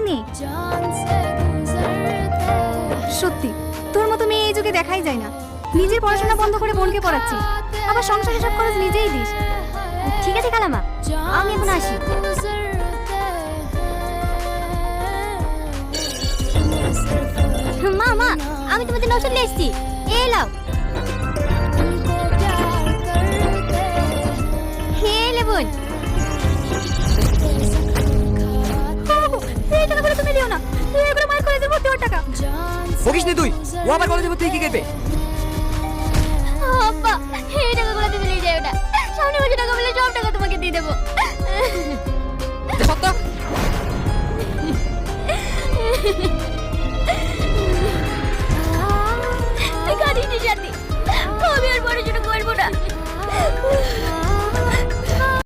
যায়নি সত্যি, তোর মতো মেয়ে এই যুগে দেখাই যায় না। নিজে পড়াশোনা বন্ধ করে বোনকে পড়াচ্ছি। আবার সংসারে সব খরচ নিজেই দিস। ঠিক আছে, কালামা? আমি এখন আসি। মা মা, আমি তোমাদের নতুন এসেছি। এলাও হে লেবুন বকিস নি তুই? ও আবার কলেজে ভর্তি কি করবে আব্বা এই টাকাগুলো তুমি নিয়ে যাও না। সামনে বছর টাকা পেলে সব টাকা তোমাকে দিয়ে দেবো। সত্য? তুই কাঁদিস নি সাথী। আমি আর পড়াশোনা